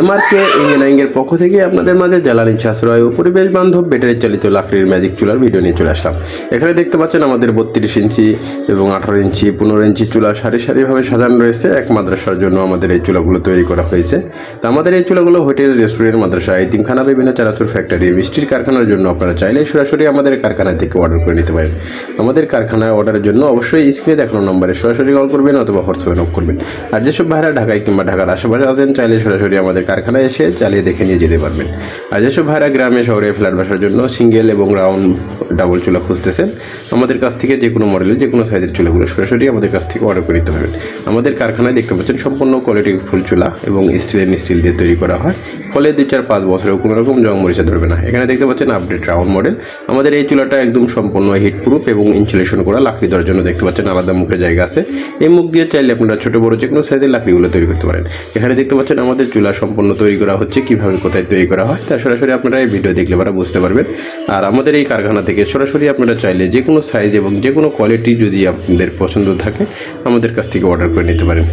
এমআরকে ইঞ্জিনিয়ারিংয়ের পক্ষ থেকে আপনাদের মাঝে জ্বালানি সাশ্রয় ও পরিবেশ বান্ধব ব্যাটারি চালিত লাকড়ির ম্যাজিক চুলার ভিডিও নিয়ে চলে আসলাম। এখানে দেখতে পাচ্ছেন আমাদের বত্রিশ ইঞ্চি এবং আঠারো ইঞ্চি, পনেরো ইঞ্চি চুলা সারি সারিভাবে সাজানো রয়েছে। এক মাদ্রাসার জন্য আমাদের এই চুলাগুলো তৈরি করা হয়েছে। তো আমাদের এই চুলাগুলো হোটেল, রেস্টুরেন্ট, মাদ্রাসা, এতিমখানা, বিভিন্ন চানাচুর ফ্যাক্টরি, মিষ্টির কারখানার জন্য আপনারা চাইলে সরাসরি আমাদের কারখানা থেকে অর্ডার করে নিতে পারেন। আমাদের কারখানায় অর্ডারের জন্য অবশ্যই স্ক্রিনে দেখানো নম্বরে সরাসরি কল করবেন অথবা হোয়াটসঅ্যাপে নক করবেন। আর যেসব ভাইরা ঢাকায় কিংবা ঢাকার আশেপাশে আছেন, চাইলে সরাসরি আমাদের কারখানায় এসে চালিয়ে দেখে নিয়ে যেতে পারবেন। আর যেসব ভাইরা গ্রামে, শহরে ফ্ল্যাট বাসার জন্য সিঙ্গেল এবং রাউন্ড ডাবল চুলা খুঁজতেছেন, আমাদের কাছ থেকে যে কোনো মডেলের, যে কোনো সাইজের চুলাগুলো সরাসরি আমাদের কাছ থেকে অর্ডার করে নিতে পারবেন। আমাদের কারখানায় দেখতে পাচ্ছেন সম্পূর্ণ কোয়ালিটি ফুল চুলা এবং স্টিলের স্টিল দিয়ে তৈরি করা হয়। ফলে দুই চার পাঁচ বছরেও কোনো রকম জং মরিচা ধরবে না। এখানে দেখতে পাচ্ছেন আপডেট রাউন্ড মডেল আমাদের এই চুলাটা একদম সম্পূর্ণ হিট প্রুফ এবং ইনসুলেশন করা লাকড়ি দেওয়ার জন্য দেখতে পাচ্ছেন আলাদা মুখের জায়গা আছে। এই মুখ দিয়ে চাইলে আপনারা ছোট, বড় যে কোনো সাইজের লাকড়িগুলো তৈরি করতে পারেন। এখানে দেখতে পাচ্ছেন আমাদের চুলা সম্পূর্ণ তৈরি করা হচ্ছে, কীভাবে কোথায় তৈরি করা হয়, তা সরাসরি আপনারা এই ভিডিও দেখলে পরে বুঝতে পারবেন। আর আমাদের এই কারখানা থেকে সরাসরি আপনারা চাইলে যে কোনো সাইজ এবং যে কোনো কোয়ালিটি যদি আপনাদের পছন্দ থাকে, আমাদের কাছ থেকে অর্ডার করে নিতে পারেন।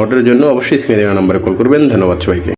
অর্ডারের জন্য অবশ্যই স্ক্রিনে নাম্বারে কল করবেন। ধন্যবাদ সবাইকে।